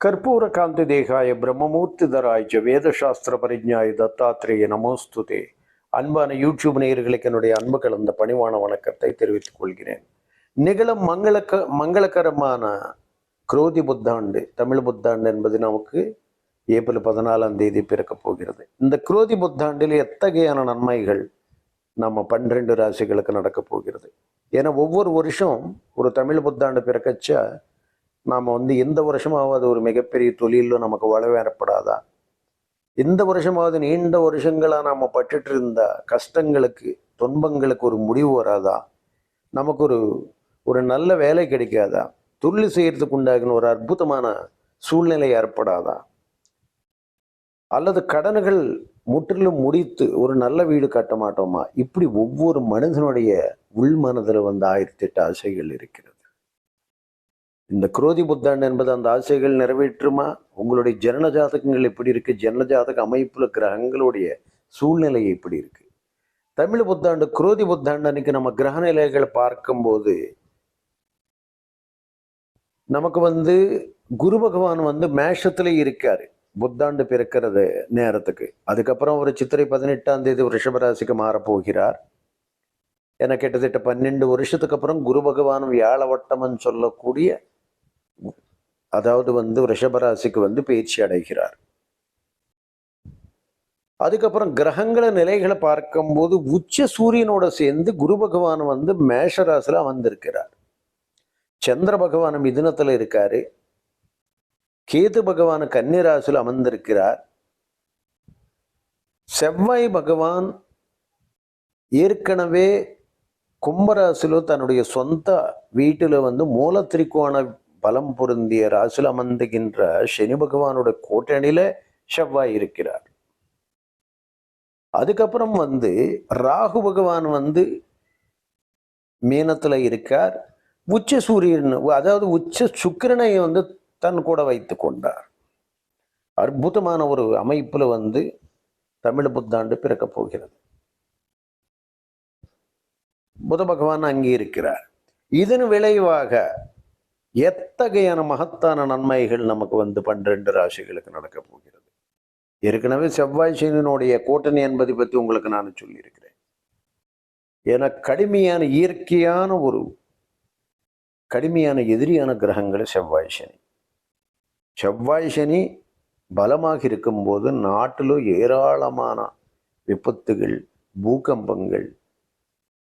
ಕರ್ಪೂರ ಕಾಂತಿ ದೇಹಾಯ பிரம்மமூர்த்திதராய் ஜ வேதசாஸ்திர பரிஜாய தத்தாத்திரேய நமோஸ்துதே அன்பான யூடியூப் நேயர்களுக்கு என்னுடைய அன்பு கலந்த பணிவான வணக்கத்தை தெரிவித்துக் கொள்கிறேன் நிகழும் மங்களக்க மங்களகரமான குரோதி புத்தாண்டு தமிழ் புத்தாண்டு என்பது நமக்கு ஏப்ரல் பதினாலாம் தேதி பிறக்கப் போகிறது இந்த குரோதி புத்தாண்டில் எத்தகையான நன்மைகள் நம்ம பன்னிரெண்டு ராசிகளுக்கு நடக்கப் போகிறது. ஏன்னா ஒவ்வொரு வருஷம் ஒரு தமிழ் புத்தாண்டு பிறக்கச்சா நாம் வந்து இந்த வருஷமாவது ஒரு மிகப்பெரிய தொழிலில் நமக்கு வளவேறப்படாதா ஏற்படாதா? இந்த வருஷமாவது நீண்ட வருஷங்களாக நாம் பட்டுட்டு இருந்த கஷ்டங்களுக்கு துன்பங்களுக்கு ஒரு முடிவு வராதா? நமக்கு ஒரு ஒரு நல்ல வேலை கிடைக்காதா? தொழில் செய்கிறதுக்கு உண்டாகின ஒரு அற்புதமான சூழ்நிலை ஏற்படாதா? அல்லது கடன்கள் முற்றிலும் முடித்து ஒரு நல்ல வீடு கட்ட மாட்டோமா? இப்படி ஒவ்வொரு மனிதனுடைய உள் மனதில் வந்து ஆயிரத்தி எட்டு ஆசைகள் இருக்கிறது. இந்த குரோதி புத்தாண்டு என்பது அந்த ஆசைகள் நிறைவேற்றுமா? உங்களுடைய ஜனன ஜாதகங்கள் எப்படி இருக்கு? ஜனன ஜாதக அமைப்புல கிரகங்களுடைய சூழ்நிலை எப்படி இருக்கு? தமிழ் புத்தாண்டு குரோதி புத்தாண்டு அன்னைக்கு நம்ம கிரக நிலைகளை பார்க்கும்போது நமக்கு வந்து குரு பகவான் வந்து மேஷத்துல இருக்காரு. புத்தாண்டு பிறக்கிறது நேரத்துக்கு. அதுக்கப்புறம் ஒரு சித்திரை பதினெட்டாம் தேதி ரிஷபராசிக்கு மாறப்போகிறார். என கிட்டத்தட்ட பன்னெண்டு வருஷத்துக்கு அப்புறம் குரு பகவான் வியாழவட்டம்னு சொல்லக்கூடிய அதாவது வந்து ரிஷபராசிக்கு வந்து பயிற்சி அடைகிறார். அதுக்கப்புறம் கிரகங்கள நிலைகளை பார்க்கும்போது உச்ச சூரியனோட சேர்ந்து குரு பகவான் வந்து மேஷராசில வந்திருக்கிறார் சந்திர பகவான் மிதுனத்துல இருக்காரு. கேது பகவான் கன்னிராசில் அமர்ந்திருக்கிறார். செவ்வாய் பகவான் ஏற்கனவே கும்பராசிலோ தன்னுடைய சொந்த வீட்டில் வந்து மூல திரிக்கோண பலம் பொருந்திய ராசியில் அமர்ந்துகின்ற சனி பகவானோட கூட்டணியில செவ்வாய் இருக்கிறார். அதுக்கப்புறம் வந்து ராகு பகவான் வந்து மீனத்துல இருக்கார். உச்ச சூரியன் அதாவது உச்ச சுக்கிரனை வந்து தன் கூட வைத்து கொண்டார். அற்புதமான ஒரு அமைப்புல வந்து தமிழ் புத்தாண்டு பிறக்கப் போகிறது. புத பகவான் அங்கே இருக்கிறார். இதன் விளைவாக எத்தகையான மகத்தான நன்மைகள் நமக்கு வந்து பன்னிரண்டு ராசிகளுக்கு நடக்க போகிறது? ஏற்கனவே செவ்வாய் சனியினுடைய கூட்டணி என்பதை பற்றி உங்களுக்கு நான் சொல்லியிருக்கிறேன். என கடுமையான இயற்கையான ஒரு கடுமையான எதிரியான கிரகங்கள் செவ்வாய் சனி. செவ்வாய் சனி பலமாக இருக்கும்போது நாட்டில் ஏராளமான விபத்துகள் பூகம்பங்கள்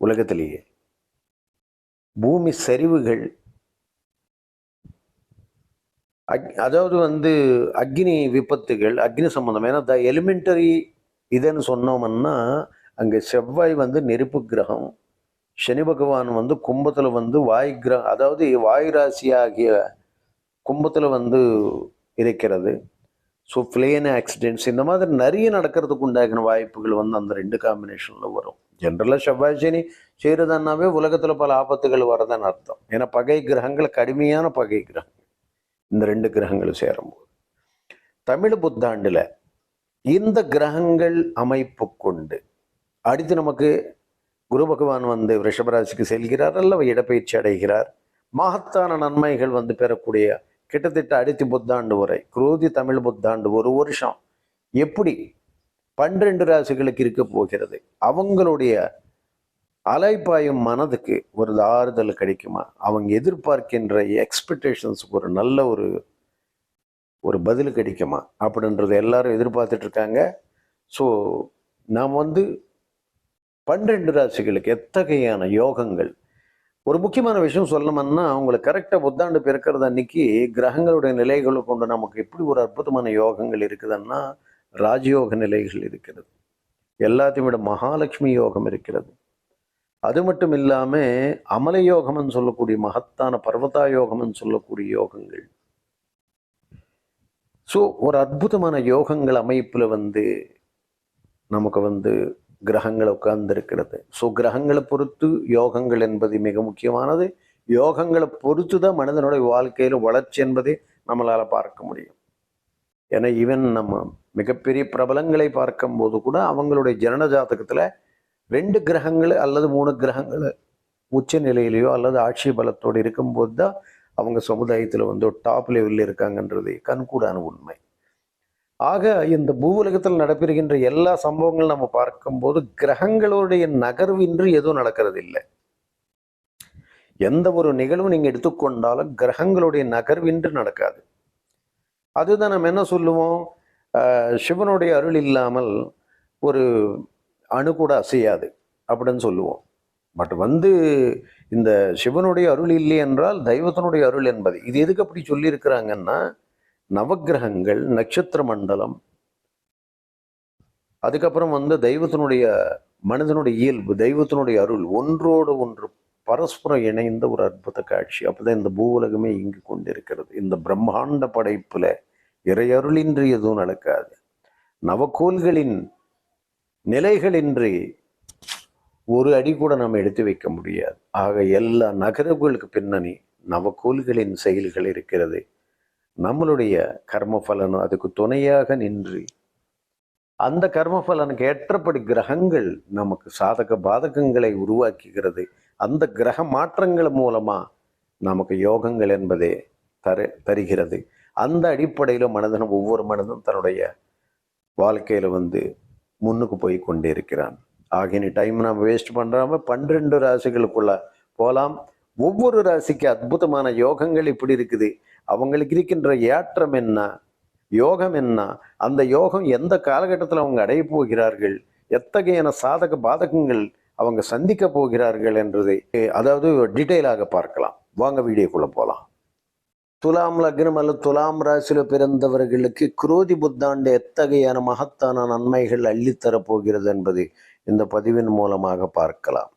உலகத்திலேயே. பூமி சரிவுகள் அக் அதாவது வந்து அக்னி விபத்துகள் அக்னி சம்பந்தம். ஏன்னா த எலிமெண்டரி இதுன்னு சொன்னோம்னா அங்கே செவ்வாய் வந்து நெருப்பு கிரகம் சனி பகவான் வந்து கும்பத்தில் வந்து வாய் கிரகம் அதாவது வாயு ராசி ஆகிய கும்பத்தில் வந்து இருக்கிறது. ஸோ பிளேன் ஆக்சிடென்ட்ஸ் இந்த மாதிரி நிறைய நடக்கிறதுக்கு உண்டாகின வாய்ப்புகள் வந்து அந்த ரெண்டு காம்பினேஷனில் வரும். ஜென்ரலாக செவ்வாய் சனி செய்கிறதுனாவே உலகத்தில் பல ஆபத்துகள் வரதான் அர்த்தம். ஏன்னா பகை கிரகங்கள் கடுமையான பகை கிரகங்கள். இந்த ரெண்டு கிரகங்களும் சேரும்போது. தமிழ் புத்தாண்டில் இந்த கிரகங்கள் அமைப்பு கொண்டு அடுத்து நமக்கு குரு பகவான் வந்து ரிஷபராசிக்கு செல்கிறார் அல்ல இடப்பயிற்சி அடைகிறார். மகத்தான நன்மைகள் வந்து பெறக்கூடிய கிட்டத்தட்ட அடுத்த புத்தாண்டு வரை குரோதி தமிழ் புத்தாண்டு ஒரு வருஷம் எப்படி பன்னிரண்டு ராசிகளுக்கு இருக்க போகிறது? அவங்களுடைய அலைப்பாயும் மனதுக்கு ஒரு ஆறுதல் கிடைக்குமா? அவங்க எதிர்பார்க்கின்ற எக்ஸ்பெக்டேஷன்ஸுக்கு ஒரு நல்ல ஒரு ஒரு பதில் கிடைக்குமா? அப்படின்றத எல்லாரும் எதிர்பார்த்துட்டு இருக்காங்க. ஸோ நாம் வந்து பன்னிரண்டு ராசிகளுக்கு எத்தகையான யோகங்கள் ஒரு முக்கியமான விஷயம் சொல்லணும்னா உங்களுக்கு கரெக்டாக புத்தாண்டு பிறக்கிறது அன்னைக்கு கிரகங்களுடைய நிலைகளை கொண்டு நமக்கு எப்படி ஒரு அற்புதமான யோகங்கள் இருக்குதுன்னா ராஜயோக நிலைகள் இருக்கிறது. எல்லாத்தையும் விட மகாலட்சுமி யோகம் இருக்கிறது. அது மட்டும் இல்லாமல் அமல யோகம்னு சொல்லக்கூடிய மகத்தான பர்வதா யோகம்னு சொல்லக்கூடிய யோகங்கள். ஸோ ஒரு அற்புதமான யோகங்கள் அமைப்பில் வந்து நமக்கு வந்து கிரகங்கள் உட்கார்ந்திருக்கிறது. ஸோ கிரகங்களை பொறுத்து யோகங்கள் என்பது மிக முக்கியமானது. யோகங்களை பொறுத்து தான் மனிதனுடைய வாழ்க்கையில் வளர்ச்சி என்பதை நம்மளால் பார்க்க முடியும். ஏன்னா ஈவன் நம்ம மிகப்பெரிய பிரபலங்களை பார்க்கும்போது கூட அவங்களுடைய ஜனன ஜாதகத்தில் ரெண்டு கிரகங்கள் அல்லது மூணு கிரகங்கள் உச்ச நிலையிலையோ அல்லது ஆட்சி பலத்தோடு இருக்கும்போது தான் அவங்க சமுதாயத்தில் வந்து டாப் லெவலில் இருக்காங்கன்றது கண்கூடான உண்மை. ஆக இந்த பூவுலகத்தில் நடைபெறுகின்ற எல்லா சம்பவங்களும் நம்ம பார்க்கும்போது கிரகங்களுடைய நகர்வின்றி எதுவும் நடக்கிறது இல்லை எந்த ஒரு நிகழ்வும் நீங்கள் எடுத்துக்கொண்டாலும் கிரகங்களுடைய நகர்வின்றி நடக்காது. அதுதான் நம்ம என்ன சொல்லுவோம்? சிவனுடைய அருள் இல்லாமல் ஒரு அணு கூட அசையாது அப்படின்னு சொல்லுவோம். பட் வந்து இந்த சிவனுடைய அருள் இல்லை என்றால் தெய்வத்தினுடைய அருள் என்பது. இது எதுக்கு அப்படி சொல்லியிருக்கிறாங்கன்னா நவக்கிரகங்கள் நட்சத்திர மண்டலம். அதுக்கப்புறம் வந்து தெய்வத்தினுடைய மனிதனுடைய இயல்பு தெய்வத்தினுடைய அருள் ஒன்றோடு ஒன்று பரஸ்பரம் இணைந்த ஒரு அற்புத காட்சி. அப்போதான் இந்த பூவுலகமே இங்கு கொண்டிருக்கிறது. இந்த பிரம்மாண்ட படைப்பில் இறையருளின்றி எதுவும் நடக்காது. நவக்கோள்களின் நிலைகளின்றி ஒரு அடி கூட நம்ம எடுத்து வைக்க முடியாது. ஆக எல்லா நகரங்களுக்கு பின்னணி நவக்கோள்களின் செயல்கள் இருக்கிறது. நம்மளுடைய கர்மஃபலனும் அதுக்கு துணையாக நின்று அந்த கர்மஃபலனுக்கு ஏற்றபடி கிரகங்கள் நமக்கு சாதக பாதகங்களை உருவாக்குகிறது. அந்த கிரக மாற்றங்கள் மூலமாக நமக்கு யோகங்கள் என்பதே தர தருகிறது. அந்த அடிப்படையில் மனிதனும் ஒவ்வொரு மனிதனும் தன்னுடைய வாழ்க்கையில் வந்து முன்னுக்கு போய் கொண்டே இருக்கிறான் ஆகினி டைம் நம்ம வேஸ்ட் பண்ணுறாமல் பன்னிரெண்டு ராசிகளுக்குள்ள போலாம். ஒவ்வொரு ராசிக்கு அற்புதமான யோகங்கள் இப்படி இருக்குது. அவங்களுக்கு இருக்கின்ற ஏற்றம் என்ன? யோகம் என்ன? அந்த யோகம் எந்த காலகட்டத்தில் அவங்க அடைய போகிறார்கள்? எத்தகையான சாதக பாதகங்கள் அவங்க சந்திக்க போகிறார்கள் என்றதை அதாவது டீட்டெயிலாக பார்க்கலாம். வாங்க வீடியோக்குள்ள போகலாம் துலாம் லக்னம் அல்லது துலாம் ராசியில் பிறந்தவர்களுக்கு குரோதி புத்தாண்டு எத்தகையான மகத்தான நன்மைகள் அள்ளித்தரப்போகிறது என்பதை இந்த பதிவின் மூலமாக பார்க்கலாம்.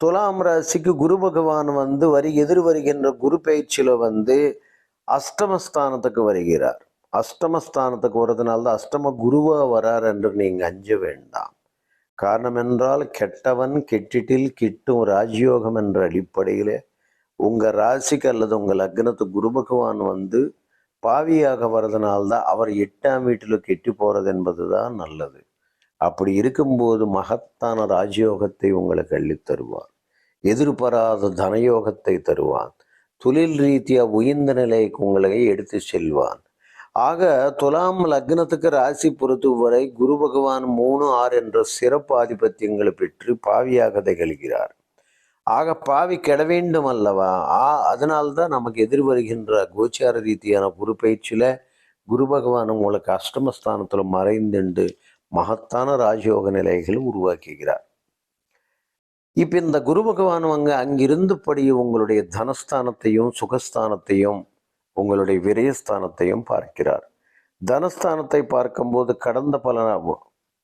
துலாம் ராசிக்கு குரு பகவான் வந்து வரி எதிர் வருகின்ற குரு பயிற்சியில வந்து அஷ்டமஸ்தானத்துக்கு வருகிறார். அஷ்டமஸ்தானத்துக்கு வர்றதுனால தான் அஷ்டம குருவா வரார் என்று நீங்க அஞ்ச வேண்டாம். காரணம் என்றால் கெட்டவன் கெட்டிட்டில் கிட்டும் ராஜயோகம் என்ற அடிப்படையிலே உங்க ராசிக்கு அல்லது உங்க லக்னத்து குரு பகவான் வந்து பாவியாக வர்றதுனால்தான் அவர் எட்டாம் வீட்டில் கெட்டி போறது என்பதுதான் நல்லது. அப்படி இருக்கும்போது மகத்தான ராஜயோகத்தை உங்களுக்கு அள்ளித் தருவார். எதிர்பாராத தனயோகத்தை தருவான் தொழில் ரீதியாக உயர்ந்த நிலைக்கு உங்களை எடுத்து செல்வான். ஆக துலாம் லக்னத்துக்கு ராசி பொறுத்து வரை குரு பகவான் மூணு ஆறு என்ற சிறப்பு ஆதிபத்தியங்களை பெற்று பாவியாக திகழ்கிறார். ஆக பாவி கெட வேண்டும் அல்லவா? ஆ அதனால்தான் நமக்கு எதிர் வருகின்ற கோச்சார ரீதியான குரு பயிற்சியில குரு பகவான் உங்களுக்கு அஷ்டமஸ்தானத்தில் மறைந்துண்டு மகத்தான ராஜயோக நிலைகளை உருவாக்குகிறார். இப்ப இந்த குரு பகவான் அங்க அங்கிருந்தபடி உங்களுடைய தனஸ்தானத்தையும் சுகஸ்தானத்தையும் உங்களுடைய விரயஸ்தானத்தையும் பார்க்கிறார். தனஸ்தானத்தை பார்க்கும்போது கடந்த பல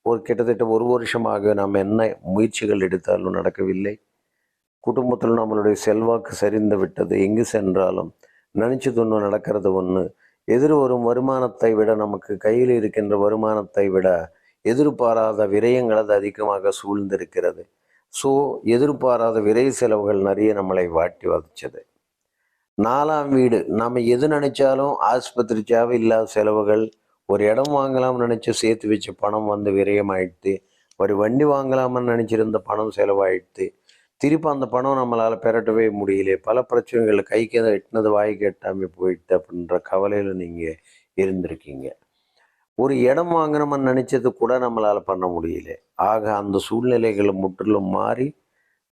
ஒரு கிட்டத்தட்ட ஒரு வருஷமாக நாம் என்ன முயற்சிகள் எடுத்தாலும் நடக்கவில்லை. குடும்பத்தில் நம்மளுடைய செல்வாக்கு சரிந்து விட்டது. எங்கு சென்றாலும் நினைச்சது ஒன்று நடக்கிறது ஒன்று எதிர் வரும் வருமானத்தை விட நமக்கு கையில் இருக்கின்ற வருமானத்தை விட எதிர்பாராத விரயங்கள் அது அதிகமாக சூழ்ந்திருக்கிறது. ஸோ எதிர்பாராத விரை செலவுகள் நிறைய நம்மளை வாட்டி வதச்சது. நாலாம் வீடு நம்ம எது நினைச்சாலும் ஆஸ்பத்திரி தேவை இல்லாத செலவுகள் ஒரு இடம் வாங்கலாம்னு நினச்சி சேர்த்து வச்ச பணம் வந்து விரயமாயிடுது ஒரு வண்டி வாங்கலாம்னு நினச்சிருந்த பணம் செலவாயிடுது திருப்பி அந்த பணம் நம்மளால் பெரட்டவே முடியல பல பிரச்சனைகள் கைக்கு எதை எட்டினது வாய்க்கு எட்டாம போயிட்டு அப்படின்ற கவலையில் நீங்கள் இருந்திருக்கீங்க. ஒரு இடம் வாங்கணும்னு நினச்சது கூட நம்மளால் பண்ண முடியல. ஆக அந்த சூழ்நிலைகள் முற்றிலும் மாறி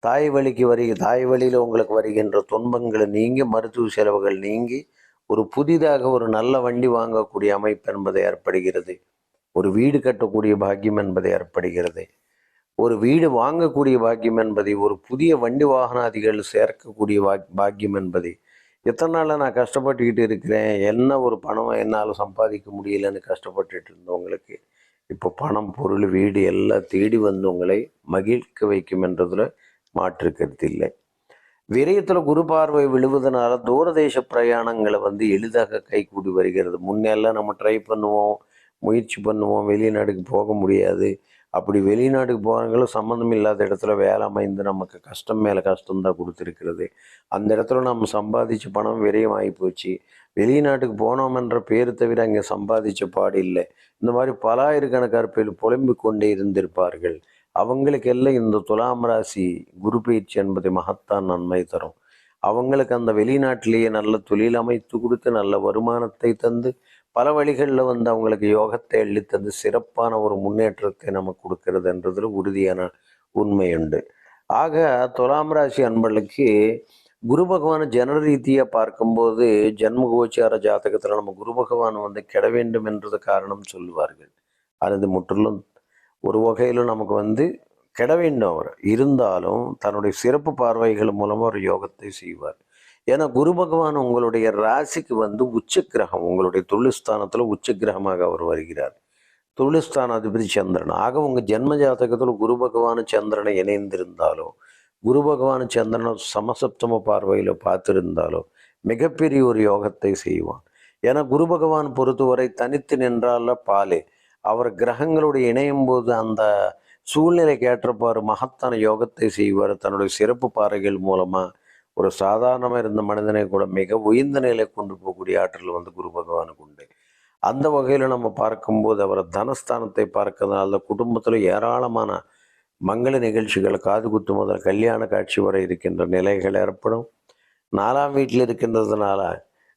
தாய் வழிக்கு வருக தாய் வழியில் உங்களுக்கு வருகின்ற துன்பங்களை நீங்கி மருத்துவ செலவுகள் நீங்கி ஒரு புதிதாக ஒரு நல்ல வண்டி வாங்கக்கூடிய அமைப்பு என்பது ஏற்படுகிறது. ஒரு வீடு கட்டக்கூடிய பாக்கியம் என்பது ஏற்படுகிறது. ஒரு வீடு வாங்கக்கூடிய பாக்கியம் என்பதை ஒரு புதிய வண்டி வாகனாதிகள் சேர்க்கக்கூடிய பாக்கியம் என்பதை எத்தனை நாளில் நான் கஷ்டப்பட்டுக்கிட்டு இருக்கிறேன்? என்ன ஒரு பணம் என்னால் சம்பாதிக்க முடியலன்னு கஷ்டப்பட்டுட்டு இருந்தவங்களுக்கு இப்போ பணம் பொருள் வீடு எல்லாம் தேடி வந்தவங்களை மகிழ்க்க வைக்கும் என்றதில் மாற்று கருத்து இல்லை. விரயத்தில் குரு பார்வை விழுவதனால தூரதேச பிரயாணங்களை வந்து எளிதாக கைகூடி வருகிறது. முன்னெல்லாம் நம்ம ட்ரை பண்ணுவோம் முயற்சி பண்ணுவோம் வெளிநாடுக்கு போக முடியாது. அப்படி வெளிநாட்டுக்கு போகிறவங்களும் சம்மந்தம் இல்லாத இடத்துல வேலை அமைந்து நமக்கு கஷ்டம் மேலே கஷ்டம் தான் கொடுத்துருக்கிறது. அந்த இடத்துல நம்ம சம்பாதிச்ச பணம் விரையும் ஆகி போச்சு. வெளிநாட்டுக்கு போனோம்ன்ற பேர் தவிர அங்கே சம்பாதிச்ச பாடு இல்லை. இந்த மாதிரி பலாயிரக்கணக்கான பேர் புலம்பி கொண்டே இருந்திருப்பார்கள். அவங்களுக்கெல்லாம் இந்த துலாம் ராசி குரு பயிற்சி என்பது மகத்தான் நன்மை தரும். அவங்களுக்கு அந்த வெளிநாட்டிலேயே நல்ல தொழில் அமைத்து கொடுத்து நல்ல வருமானத்தை தந்து பல வழிகளில் வந்து அவங்களுக்கு யோகத்தை அள்ளி தந்து சிறப்பான ஒரு முன்னேற்றத்தை நமக்கு கொடுக்கறதுன்றதுல உறுதியான உண்மை உண்டு. ஆக துலாம் ராசி அன்பர்களுக்கு குரு பகவானை ஜன ரீதியாக பார்க்கும்போது ஜென்ம கோச்சார ஜாதகத்தில் நம்ம குரு பகவான் வந்து கெட வேண்டும் என்றது காரணம் சொல்லுவார்கள். அது முற்றிலும் ஒரு வகையிலும் நமக்கு வந்து கெட வேண்டும் அவர். இருந்தாலும் தன்னுடைய சிறப்பு பார்வைகள் மூலமாக ஒரு யோகத்தை செய்வார். ஏன்னா குரு பகவான் உங்களுடைய ராசிக்கு வந்து உச்ச கிரகம் உங்களுடைய தொழில்ஸ்தானத்தில் உச்ச கிரகமாக அவர் வருகிறார். தொழில்ஸ்தானாதிபதி சந்திரன். ஆக உங்கள் ஜென்ம ஜாதகத்தில் குரு பகவான் சந்திரனை இணைந்திருந்தாலோ குரு பகவான் சந்திரனை சமசப்தம பார்வையில் பார்த்திருந்தாலோ மிகப்பெரிய ஒரு யோகத்தை செய்வான். ஏன்னா குரு பகவான் பொறுத்தவரை தனித்து நின்றால பாலே. அவர் கிரகங்களோடு இணையும் போது அந்த சூழ்நிலைக்கு ஏற்றப்பாறு மகத்தான யோகத்தை செய்வார். தன்னுடைய சிறப்பு பாறைகள் மூலமாக ஒரு சாதாரணமாக இருந்த மனிதனை கூட மிக உயர்ந்த நிலை கொண்டு போகக்கூடிய ஆற்றல் வந்து குரு பகவானுக்கு உண்டு. அந்த வகையில் நம்ம பார்க்கும்போது அவர் தனஸ்தானத்தை பார்க்கறதுனால குடும்பத்தில் ஏராளமான மங்கள நிகழ்ச்சிகள் காது குத்து முதல் கல்யாண காட்சி வரை இருக்கின்ற நிலைகள் ஏற்படும். நாலாம் வீட்டில் இருக்கின்றதுனால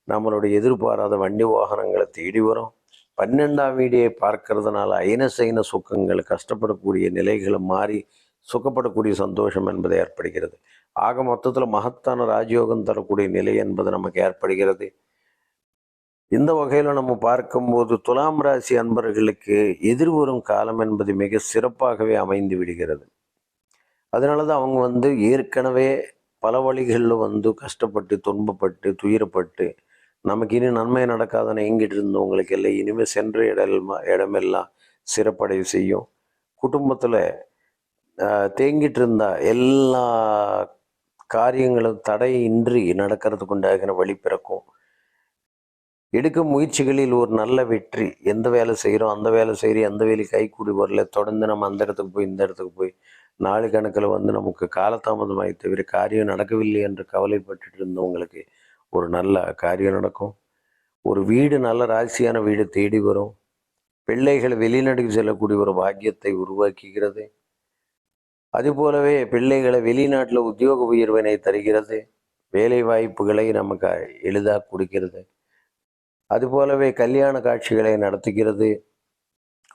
நம்மளுடைய எதிர்பாராத வண்டி வாகனங்களை தேடி வரும். பன்னெண்டாம் வீடியை பார்க்கறதுனால ஐனசைன சுக்கங்கள் கஷ்டப்படக்கூடிய நிலைகளை மாறி சுகப்படக்கூடிய சந்தோஷம் என்பது ஏற்படுகிறது. ஆக மொத்தத்தில் மகத்தான ராஜயோகம் தரக்கூடிய நிலை என்பது நமக்கு ஏற்படுகிறது. இந்த வகையில் நம்ம பார்க்கும்போது துலாம் ராசி அன்பர்களுக்கு எதிர்வரும் காலம் என்பது மிக சிறப்பாகவே அமைந்து விடுகிறது. அதனால தான் அவங்க வந்து ஏற்கனவே பல வழிகளில் வந்து கஷ்டப்பட்டு துன்பப்பட்டு துயரப்பட்டு நமக்கு இனி நன்மை நடக்காதன எங்கிட்டு இருந்தவங்களுக்கு எல்லாம் இனிமேல் சென்ற இடம் இடமெல்லாம் சிறப்படைய செய்யும். குடும்பத்தில் தேங்கிட்டு இருந்தால் எல்லா காரியங்களும் தடையின்றி நடக்கிறதுக்கு உண்டாகின வழி பிறக்கும். எடுக்கும் முயற்சிகளில் ஒரு நல்ல வெற்றி. எந்த வேலை செய்கிறோம் அந்த வேலை செய்கிறோம் எந்த வேலை கைக்கூடி வரல. தொடர்ந்து நம்ம அந்த இடத்துக்கு போய் இந்த இடத்துக்கு போய் நாலு கணக்கில் வந்து நமக்கு காலதாமதமாகி தவிர காரியம் நடக்கவில்லை என்று கவலைப்பட்டுட்டு இருந்தவங்களுக்கு ஒரு நல்ல காரியம் நடக்கும். ஒரு வீடு நல்ல ராசியான வீடு தேடி வரும். பிள்ளைகள் வெளிநாட்டுக்கு செல்லக்கூடிய ஒரு பாக்கியத்தை உருவாக்குகிறது. அதுபோலவே பிள்ளைகளை வெளிநாட்டில் உத்தியோக உயர்வினை தருகிறது. வேலை வாய்ப்புகளை நமக்கு எளிதாக கொடுக்கிறது. அதுபோலவே கல்யாண காட்சிகளை நடத்துகிறது.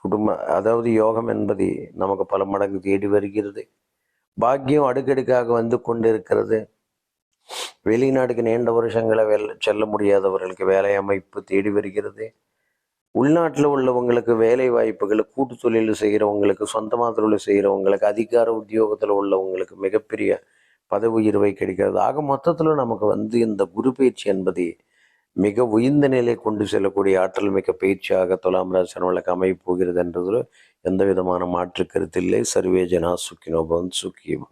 குடும்ப அதாவது யோகம் என்பது நமக்கு பல மடங்கு தேடி வருகிறது. பாக்கியம் அடுக்கடுக்காக வந்து கொண்டிருக்கிறது. வெளிநாட்டுக்கு நீண்ட வருஷங்களை செல்ல முடியாதவர்களுக்கு வேலை அமைப்பு தேடி வருகிறது. உள்நாட்டில் உள்ளவங்களுக்கு வேலை வாய்ப்புகள் கூட்டு தொழில் செய்கிறவங்களுக்கு சொந்தமாக தொழில் செய்கிறவங்களுக்கு அதிகார உத்தியோகத்தில் உள்ளவங்களுக்கு மிகப்பெரிய பதவி உயர்வை கிடைக்கிறது. ஆக மொத்தத்தில் நமக்கு வந்து இந்த குரு பயிற்சி என்பது மிக உயர்ந்த நிலை கொண்டு செல்லக்கூடிய ஆற்றல் மிக்க பயிற்சியாக துலாம் ராசனவளுக்கு அமையப் போகிறது என்றதில் எந்த விதமான மாற்று கருத்தில்லை சர்வே ஜனா சுக்கினோபவன் சுக்கியம்